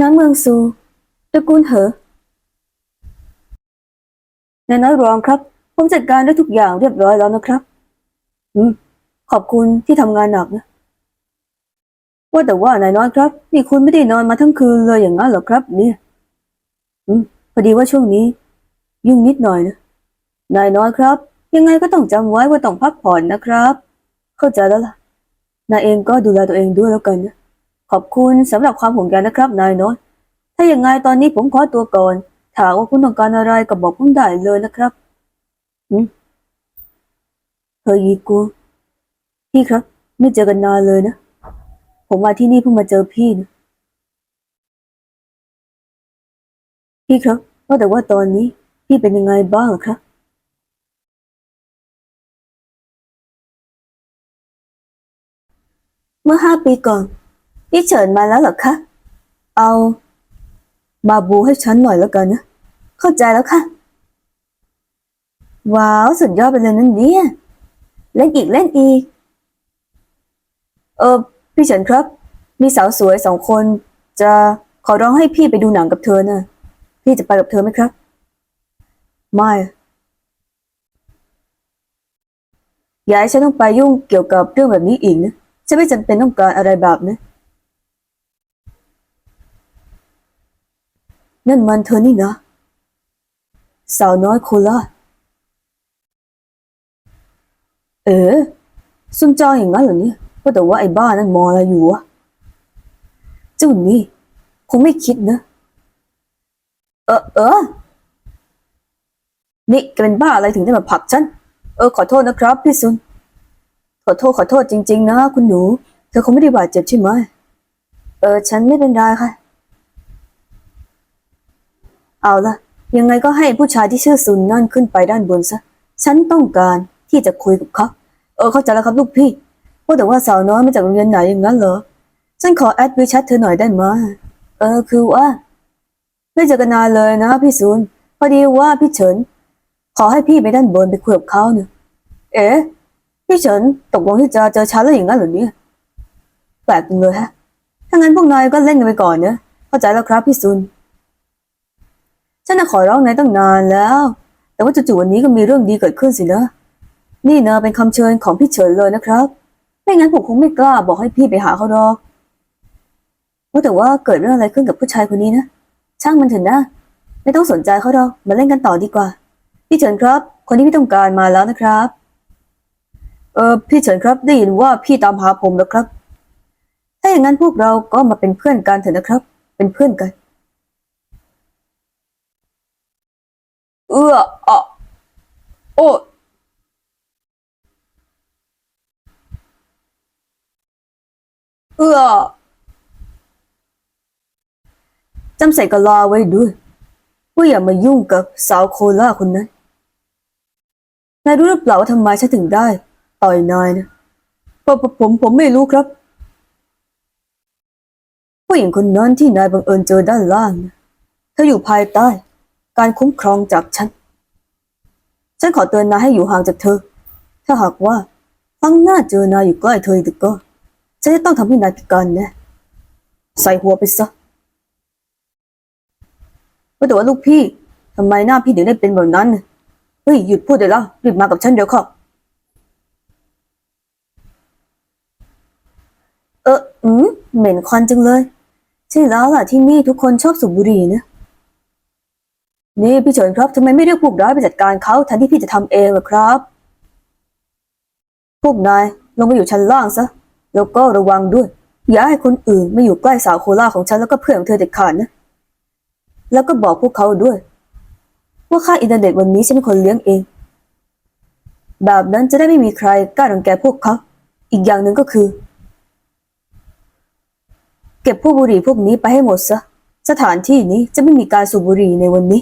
น้ำเมืองซูตระกูลเหอนายน้อยรองครับ ผมจัดการได้ทุกอย่างเรียบร้อยแล้วนะครับ อืม ขอบคุณที่ทำงานหนักนะ ว่าแต่ว่านายน้อยครับ นี่คุณไม่ได้นอนมาทั้งคืนเลยอย่างนั้นเหรอครับ เนี่ย อืม พอดีว่าช่วงนี้ ยุ่งนิดหน่อยนะ นายน้อยครับ ยังไงก็ต้องจำไว้ว่าต้องพักผ่อนนะครับ เข้าใจแล้วล่ะ นายเองก็ดูแลตัวเองด้วยแล้วกันนะ ขอบคุณสำหรับความห่วงใยนะครับนายน้อยถ้าอย่างไงตอนนี้ผมขอตัวก่อนถามว่าคุณต้องการอะไรก็บอกผมได้เลยนะครับอืมเฮยีกูพี่ครับ ไม่เจอกันนานเลยนะ ผมมาที่นี่เพิ่งมาเจอพี่นะพี่ครับว่าแต่ว่าตอนนี้พี่เป็นยังไงบ้างครับเมื่อห้าปีก่อน พี่เฉินมาแล้วเหรอคะ เอามาบูให้ฉันหน่อยแล้วกันนะ เข้าใจแล้วค่ะ ว้าวสุดยอดไปเลยนั่นเนี่ย เล่นอีกเล่นอีก เออพี่เฉินครับ มีสาวสวยสองคน จะขอร้องให้พี่ไปดูหนังกับเธอนะพี่จะไปกับเธอไหมครับ ไม่อย่าให้ฉันต้องไปยุ่งเกี่ยวกับเรื่องแบบนี้อีกนะ ฉันไม่จำเป็นต้องการอะไรแบบนี้ นั่นมันเธอนี่นะ สาวน้อยโคราเอ๋ซุ่มจ้องอย่างนั้นเหรอเนี่ยว่าแต่ว่าไอ้บ้านั่นมองอะไรอยู่วะเจ้านี่คงไม่คิดนะ เออเออนี่แกเป็นบ้าอะไรถึงได้มาผลักฉัน เออขอโทษนะครับพี่ซุน ขอโทษขอโทษจริง ๆ นะ คุณหนู เธอคงไม่ได้บาดเจ็บใช่ไหม เออ ฉันไม่เป็นไรค่ะ เอาละยังไงก็ให้ผู้ชายที่ชื่อซุนนั่นขึ้นไปด้านบนซะ ฉันต้องการที่จะคุยกับเขา เออเข้าใจแล้วครับลูกพี่ว่าแต่ว่าสาวน้อยมาจากโรงเรียนไหนอย่างนั้นเหรอ ฉันขอแอดวิชัทเธอหน่อยได้ไหมเออคือว่าไม่เจอกันนานเลยนะพี่ซุนพอดีว่าพี่เฉิน ขอให้พี่ไปด้านบนไปคุยกับเขาเนี่ยเอ๊ะพี่เฉินตกลงที่จะเจอฉันแล้วอย่างนั้นเหรอเนี่ยแปลกจังเลยฮะถ้างั้นพวกนายก็เล่นกันไปก่อนเนะเข้าใจแล้วครับพี่ซุน ฉันน่ะขอร้องนายตั้งนานแล้ว แต่ว่าจู่ๆวันนี้ก็มีเรื่องดีเกิดขึ้นสินะ นี่เนอะเป็นคำเชิญของพี่เฉินเลยนะครับ ไม่งั้นผมคงไม่กล้าบอกให้พี่ไปหาเขาหรอกว่าแต่ว่าเกิดเรื่องอะไรขึ้นกับผู้ชายคนนี้นะ ช่างมันเถอะนะ ไม่ต้องสนใจเขาหรอก มาเล่นกันต่อดีกว่า พี่เฉินครับ คนที่พี่ต้องการมาแล้วนะครับ เออพี่เฉินครับได้ยินว่าพี่ตามหาผมแล้วครับ ถ้าอย่างนั้นพวกเราก็มาเป็นเพื่อนกันเถอะนะครับ เป็นเพื่อนกัน อื้ออะโอ้เอื้อจำใส่กะลาไว้ด้วยว่าอย่ามายุ่งกับสาวโคล่าคนนั้น นายรู้หรือเปล่าว่าทำไมฉันถึงได้ ต่อยนายนะผมผมผมผมไม่รู้ครับ ผู้หญิงคนนั้นที่นายบังเอิญเจอด้านล่างนะเธออยู่ภายใต้ การคุ้มครองจากฉัน ฉันขอเตือนนายให้อยู่ห่างจากเธอ ถ้าหากว่าครั้งหน้าเจอนายอยู่ใกล้เธออีกก็ ฉันจะต้องทำให้นายพิการแน่ใส่หัวไปซะว่าแต่ว่าลูกพี่ทำไมหน้าพี่ถึงได้เป็นแบบนั้นน่เฮ้ยหยุดพูดเดี๋ยวแล้วรีบมากับฉันเดี๋ยวเข้าเอออืมเหม็นควันจังเลย ใช่แล้วล่ะที่นี่ทุกคนชอบสูบบุหรี่นะ นี่พี่เฉินครับทำไมไม่เรียกพวกร้ายไปจัดการเขาแทนที่พี่จะทำเองล่ะครับ พวกนายลงไปอยู่ชั้นล่างซะ แล้วก็ระวังด้วย อย่าให้คนอื่นมาอยู่ใกล้สาวโคล่าของฉันแล้วก็เพื่อนของเธอเด็ดขาดนะ แล้วก็บอกพวกเขาด้วย ว่าค่าอินเทอร์เน็ตวันนี้ฉันเป็นคนเลี้ยงเอง แบบนั้นจะได้ไม่มีใครกล้ารังแกพวกเขา อีกอย่างหนึ่งก็คือ เก็บพวกบุหรี่พวกนี้ไปให้หมดซะ สถานที่นี้จะไม่มีการสูบบุหรี่ในวันนี้